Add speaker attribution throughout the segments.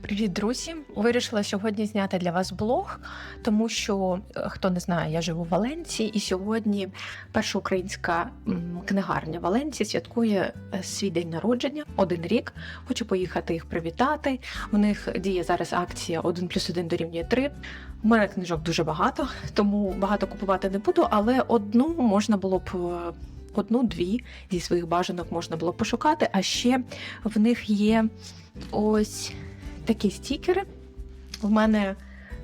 Speaker 1: Привіт, друзі! Вирішила сьогодні зняти для вас блог, тому що е, хто не знає, я живу в Валенції, і сьогодні перша українська книгарня Валенції святкує е, свій день народження, один рік. Хочу поїхати їх привітати. У них діє зараз акція 1 плюс 1 дорівнює 3. У мене книжок дуже багато, тому багато купувати не буду, але одну можна було б. е, Одну-дві зі своїх бажанок можна було пошукати, а ще в них є ось такі стікери. В мене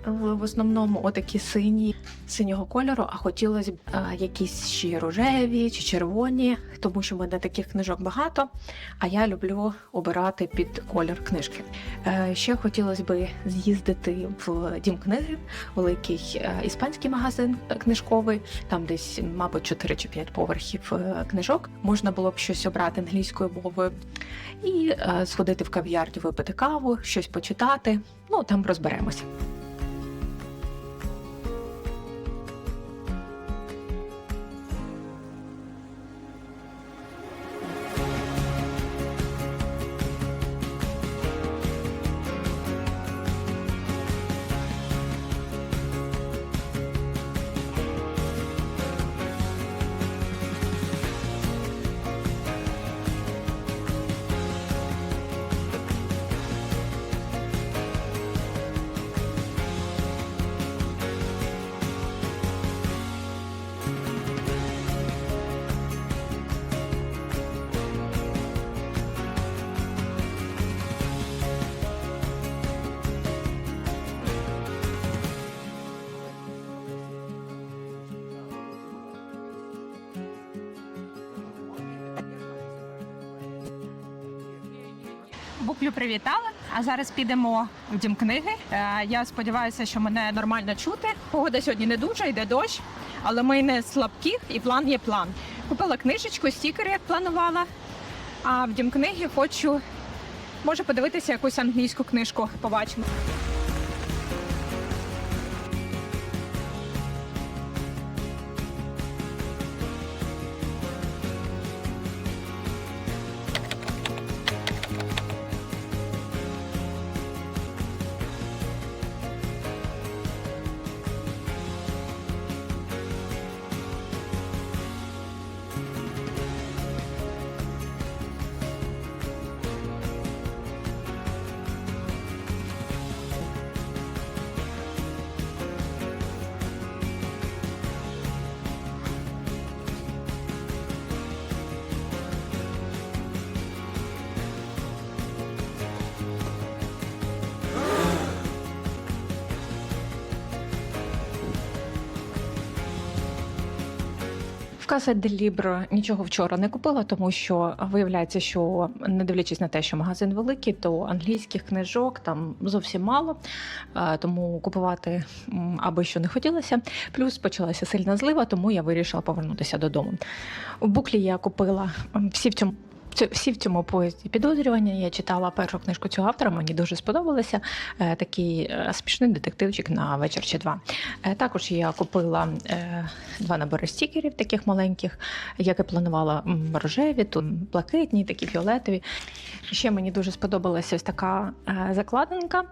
Speaker 1: в основному отакі сині синього кольору, а хотілося б а, якісь ще рожеві чи червоні, тому що в мене таких книжок багато. А я люблю обирати під колір книжки. Е, ще хотілося б з'їздити в дім книги, великий е, іспанський магазин е, книжковий. Там десь, мабуть, 4 чи 5 поверхів е, книжок. Можна було б щось обрати англійською мовою і е, сходити в кав'ярню, випити каву, щось почитати. Ну там розберемося.
Speaker 2: Буклю привітала. А зараз підемо в дім книги. Е, Я сподіваюся, що мене нормально чути. Погода сьогодні не дуже, йде дощ, але ми не слабкі, і план є план. Купила книжечку, стікери, як планувала. А в дім книги хочу, може, подивитися якусь англійську книжку. Побачимо.
Speaker 1: Каса де Лібро нічого вчора не купила, тому що виявляється, що не дивлячись на те, що магазин великий, то англійських книжок там зовсім мало, е, тому купувати аби що не хотілося. Плюс почалася сильна злива, тому я вирішила повернутися додому. У буклі я купила всі в цьому. Всі в цьому поїзді підозрювання. Я читала першу книжку цього автора, мені дуже сподобалося. Е, Такий е, смішний детективчик на вечір чи два. Е, Також я купила два набори стікерів, таких маленьких, як і планувала рожеві, тут блакитні, такі фіолетові. Ще мені дуже сподобалася ось така закладинка.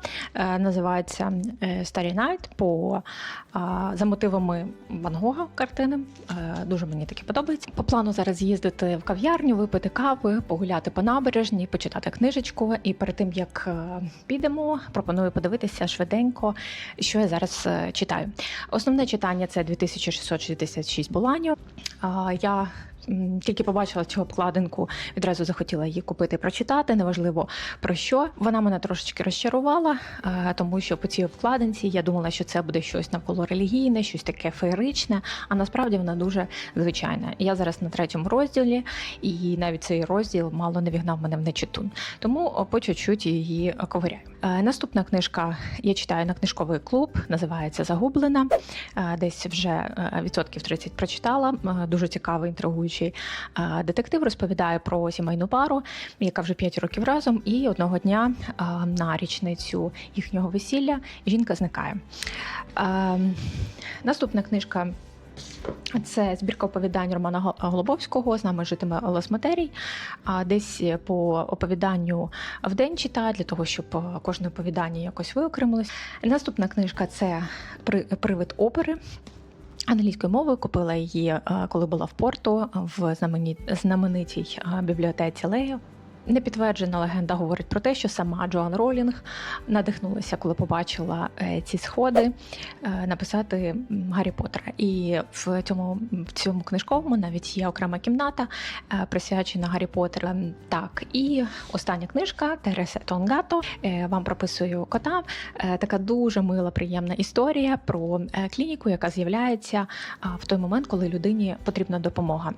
Speaker 1: Називається Starry Night по за мотивами Ван Гога картини. Дуже мені таке подобається. По плану зараз з'їздити в кав'ярню, випити кави, погуляти по набережні, почитати книжечку. І перед тим як е, підемо, пропоную подивитися швиденько, що я зараз е, читаю. Основне читання це 2666 Буланьо. А, Я тільки побачила цю обкладинку, відразу захотіла її купити прочитати. Неважливо про що. Вона мене трошечки розчарувала, е, тому що по цій обкладинці я думала, що це буде щось навколо релігійне, щось таке феєричне, а насправді вона дуже звичайна. Я зараз на третьому розділі, і навіть цей розділ мало не вігнав мене в нечитун. Тому по чуть-чуть її ковиряю. Е, Наступна книжка я читаю на книжковий клуб, називається Загублена. Е, Десь вже е, відсотків 30 прочитала. Дуже цікавий, інтригуючий детектив. Розповідає про сімейну пару, яка вже 5 років разом, і одного дня на річницю їхнього весілля жінка зникає. Наступна книжка Це збірка оповідань Романа Гол- Голубовського з нами житиме Олес Матерій. А десь по оповіданню в день читаю для того, щоб е, кожне оповідання якось виокремилось. Наступна книжка це «При- Привид опери. Англійською мовою купила її, е, коли була в порту в знаменитій е, бібліотеці Лею. Непідтверджена легенда говорить про те, що сама Джоан Ролінг надихнулася, коли побачила е, ці сходи, е, написати Гаррі Поттера. І в цьому, в цьому книжковому навіть є окрема кімната, е, присвячена Гаррі Поттеру. Так, і остання книжка Тересе Тонгато. Вам прописую кота. Така дуже мила, приємна історія про клініку, яка з'являється в той момент, коли людині потрібна допомога.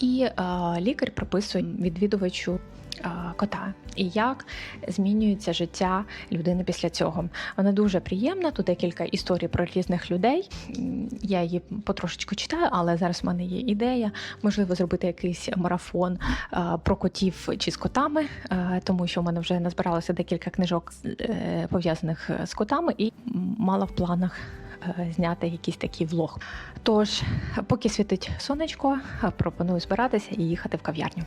Speaker 1: І лікар прописує відвідувачу кота, і як змінюється життя людини після цього. Вона дуже приємна. Тут декілька історій про різних людей. Я її потрошечку читаю, але зараз в мене є ідея, можливо, зробити якийсь марафон е, про котів чи з котами, е, тому що в мене вже назбиралося декілька книжок е, пов'язаних з котами, і мала в планах. е, Зняти якийсь такий влог. Тож, поки світить сонечко, е, пропоную збиратися і їхати в кав'ярню.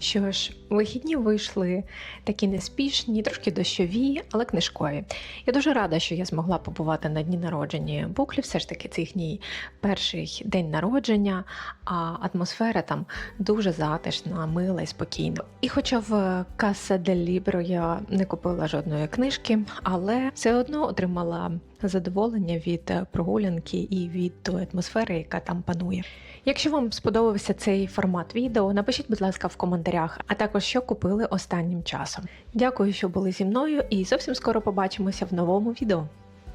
Speaker 1: Що ж, вихідні вийшли такі неспішні, трошки дощові, але книжкові. Я дуже рада, що я змогла побувати на дні народження буклі. Все ж таки, це їхній перший день народження, а атмосфера там дуже затишна, мила і спокійна. І хоча в Каса дель Лібро я не купила жодної книжки, але все одно отримала задоволення від прогулянки і від тої атмосфери, яка там панує. Якщо вам сподобався цей формат відео, напишіть, будь ласка, в коментарях, а також що купили останнім часом. Дякую, що були зі мною, і зовсім скоро побачимося в новому відео.